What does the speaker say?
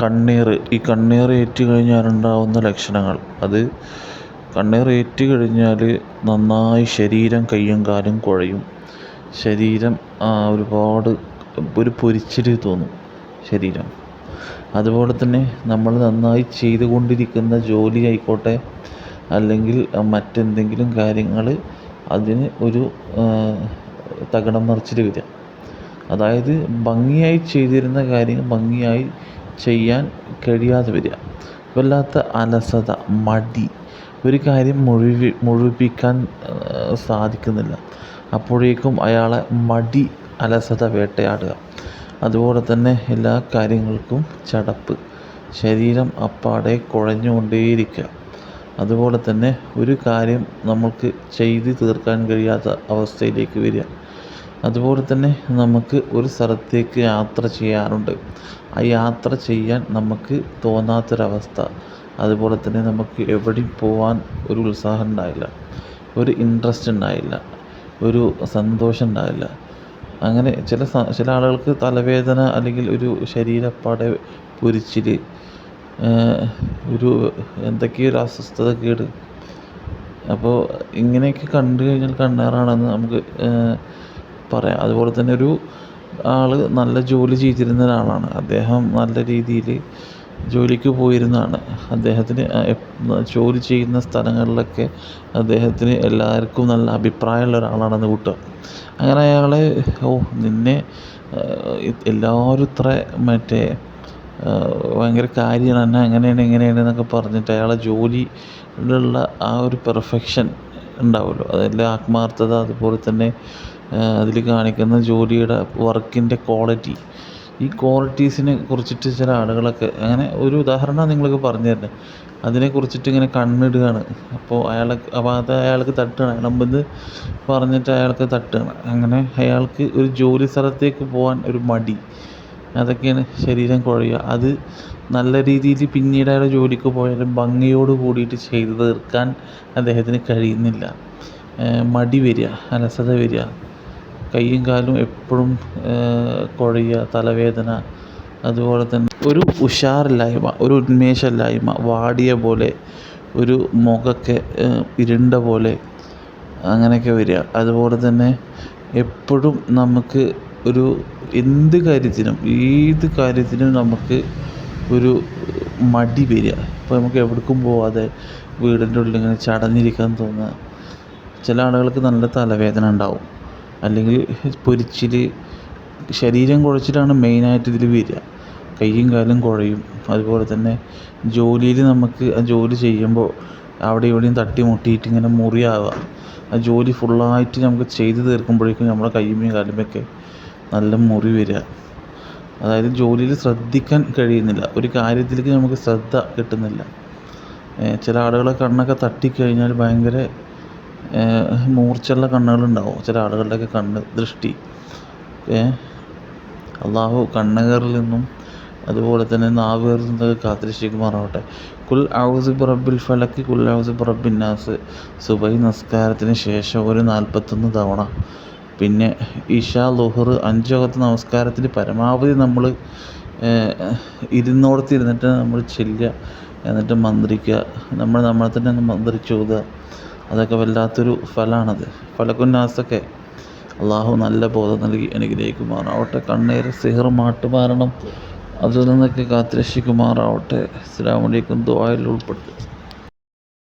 കണ്ണീർ. ഈ കണ്ണീർ ഏറ്റു കഴിഞ്ഞാൽ ഉണ്ടാകുന്ന ലക്ഷണങ്ങൾ. അത് കണ്ണീർ ഏറ്റു കഴിഞ്ഞാൽ നന്നായി ശരീരം കയ്യും കാലും കുഴയും. ശരീരം ഒരുപാട് ഒരു പൊരിച്ചിൽ തോന്നും ശരീരം. അതുപോലെ തന്നെ നമ്മൾ നന്നായി ചെയ്തുകൊണ്ടിരിക്കുന്ന ജോലി ആയിക്കോട്ടെ അല്ലെങ്കിൽ മറ്റെന്തെങ്കിലും കാര്യങ്ങൾ അതിന് ഒരു തകിടം മറിച്ചിൽ വരിക. അതായത് ഭംഗിയായി ചെയ്തിരുന്ന കാര്യം ഭംഗിയായി ചെയ്യാൻ കഴിയാതെ വരിക. വല്ലാത്ത അലസത മടി. ഒരു കാര്യം മുഴുവി മുഴുവിപ്പിക്കാൻ സാധിക്കുന്നില്ല. അപ്പോഴേക്കും അയാളെ മടി അലസത വേട്ടയാടുക. അതുപോലെ തന്നെ എല്ലാ കാര്യങ്ങൾക്കും ചടപ്പ്. ശരീരം അപ്പാടെ കുഴഞ്ഞുകൊണ്ടേയിരിക്കുക. അതുപോലെ തന്നെ ഒരു കാര്യം നമുക്ക് ചെയ്തു തീർക്കാൻ കഴിയാത്ത അവസ്ഥയിലേക്ക് വരിക. അതുപോലെ തന്നെ നമുക്ക് ഒരു സ്ഥലത്തേക്ക് യാത്ര ചെയ്യാറുണ്ട്. ആ യാത്ര ചെയ്യാൻ നമുക്ക് തോന്നാത്തൊരവസ്ഥ. അതുപോലെ തന്നെ നമുക്ക് എവിടെയും പോവാൻ ഒരു ഉത്സാഹം ഉണ്ടാവില്ല. ഒരു ഇൻട്രസ്റ്റ് ഉണ്ടാവില്ല. ഒരു സന്തോഷം ഉണ്ടാവില്ല. അങ്ങനെ ചില ചില ആളുകൾക്ക് തലവേദന അല്ലെങ്കിൽ ഒരു ശരീരപ്പാടെ പൊരിച്ചിൽ ഒരു എന്തൊക്കെയോ ഒരു അസ്വസ്ഥതക്കേട് അപ്പോൾ ഇങ്ങനെയൊക്കെ കണ്ടു കഴിഞ്ഞാൽ കണ്ണേറാണെന്ന് നമുക്ക് പറയാം. അതുപോലെ തന്നെ ഒരു ആൾ നല്ല ജോലി ചെയ്തിരുന്ന ഒരാളാണ്. അദ്ദേഹം നല്ല രീതിയിൽ ജോലിക്ക് പോയിരുന്നതാണ്. അദ്ദേഹത്തിന് ജോലി ചെയ്യുന്ന സ്ഥലങ്ങളിലൊക്കെ അദ്ദേഹത്തിന് എല്ലാവർക്കും നല്ല അഭിപ്രായമുള്ള ഒരാളാണെന്ന് കൂട്ടുക. അങ്ങനെ അയാളെ ഓ നിന്നെ എല്ലാവരും ഇത്ര മറ്റേ ഭയങ്കര കാര്യമാണ്. എന്നെ അങ്ങനെയാണ് ഇങ്ങനെയാണ് എന്നൊക്കെ പറഞ്ഞിട്ട് അയാളെ ജോലിയിലുള്ള ആ ഒരു പെർഫെക്ഷൻ ഉണ്ടാവുമല്ലോ. അതിന്റെ ആത്മാർത്ഥത അതുപോലെ തന്നെ അതിൽ കാണിക്കുന്ന ജോലിയുടെ വർക്കിന്റെ ക്വാളിറ്റി. ഈ ക്വാളിറ്റീസിനെ കുറിച്ചിട്ട് ചില ആളുകളൊക്കെ അങ്ങനെ ഒരു ഉദാഹരണം നിങ്ങൾക്ക് പറഞ്ഞു തരുന്നത് അതിനെ കുറിച്ചിട്ട് ഇങ്ങനെ കണ്ണിടുകയാണ്. അപ്പോൾ അയാളെ അപ്പോൾ അത് അയാൾക്ക് തട്ടുകയാണ് അയാളെ മുമ്പിൽ പറഞ്ഞിട്ട് അയാൾക്ക് തട്ടുകയാണ് അങ്ങനെ അയാൾക്ക് ഒരു ജോലി സ്ഥലത്തേക്ക് പോകാൻ ഒരു മടി. അതൊക്കെയാണ് ശരീരം കുഴയുക. അത് നല്ല രീതിയിൽ പിന്നീട് അയാൾ ജോലിക്ക് പോയാലും ഭംഗിയോട് കൂടിയിട്ട് ചെയ്തു തീർക്കാൻ അദ്ദേഹത്തിന് കഴിയുന്നില്ല. മടി വരിക അലസത വരിക. കയ്യും കാലും എപ്പോഴും കുഴയുക തലവേദന അതുപോലെ തന്നെ ഒരു ഉഷാറില്ലായ്മ ഒരു ഉന്മേഷമില്ലായ്മ വാടിയ പോലെ ഒരു മുഖമൊക്കെ ഇരുണ്ട പോലെ അങ്ങനെയൊക്കെ വരിക. അതുപോലെ തന്നെ എപ്പോഴും നമുക്ക് ഒരു എന്ത് കാര്യത്തിനും ഏത് കാര്യത്തിനും നമുക്ക് ഒരു മടി വരിക. ഇപ്പോൾ നമുക്ക് എവിടേക്കും പോവാതെ വീടിന്റെ ഉള്ളിൽ ഇങ്ങനെ ചടഞ്ഞിരിക്കാൻ തോന്നുക. ചില ആളുകൾക്ക് നല്ല തലവേദന ഉണ്ടാവും. അല്ലെങ്കിൽ പൊരിച്ചിൽ ശരീരം കുഴച്ചിലാണ് മെയിനായിട്ട് ഇതിൽ വരിക. കയ്യും കാലും കുഴയും. അതുപോലെ തന്നെ ജോലിയിൽ നമുക്ക് ആ ജോലി ചെയ്യുമ്പോൾ അവിടെ ഇവിടെയും തട്ടി മുട്ടിയിട്ട് ഇങ്ങനെ മുറിയാവുക. ആ ജോലി ഫുള്ളായിട്ട് നമുക്ക് ചെയ്ത് തീർക്കുമ്പോഴേക്കും നമ്മുടെ കയ്യും കാലും ഒക്കെ നല്ല മുറി വരിക. അതായത് ജോലിയിൽ ശ്രദ്ധിക്കാൻ കഴിയുന്നില്ല. ഒരു കാര്യത്തിലേക്ക് നമുക്ക് ശ്രദ്ധ കിട്ടുന്നില്ല. ചില ആളുകളെ കണ്ണൊക്കെ തട്ടിക്കഴിഞ്ഞാൽ ഭയങ്കര മൂർച്ചയുള്ള കണ്ണുകളുണ്ടാവും. ചില ആളുകളുടെയൊക്കെ കണ്ണ് ദൃഷ്ടി. അള്ളാഹു കണ്ണുകേറിൽ നിന്നും അതുപോലെ തന്നെ നാവുകേറിൽ നിന്നൊക്കെ കാത്തുരക്ഷിക്കുമാറാവട്ടെ. കുൽ ഔസു ബിറബ്ബിൽ ഫലക്ക് കുൽ ഔസു റബ്ബിൻ നാസ്. സുബഹി നമസ്കാരത്തിന് ശേഷം ഒരു നാൽപ്പത്തൊന്ന് തവണ. പിന്നെ ഇഷ ലുഹർ അഞ്ച് വകത്ത് നമസ്കാരത്തിൽ പരമാവധി നമ്മൾ ഇരുന്നോടത്ത് ഇരുന്നിട്ട് നമ്മൾ ചെല്ലുക എന്നിട്ട് മന്ത്രിക്കുക. നമ്മൾ നമ്മളെ തന്നെ ഒന്ന് മന്ത്രിച്ചോതുക അതൊക്കെ വല്ലാത്തൊരു ഫലമാണത് ഫലക്കുന്നാസൊക്കെ അള്ളാഹു നല്ല ബോധം നൽകി അനുഗ്രഹിക്കുമാറാവട്ടെ. കണ്ണീർ സിഹർ മാട്ടുമാരണം അതിൽ നിന്നൊക്കെ കാത്തുരക്ഷിക്കുമാറാവട്ടെ. അസ്സലാമു അലൈക്കും. ദുആയിൽ ഉൾപ്പെടുത്തുക.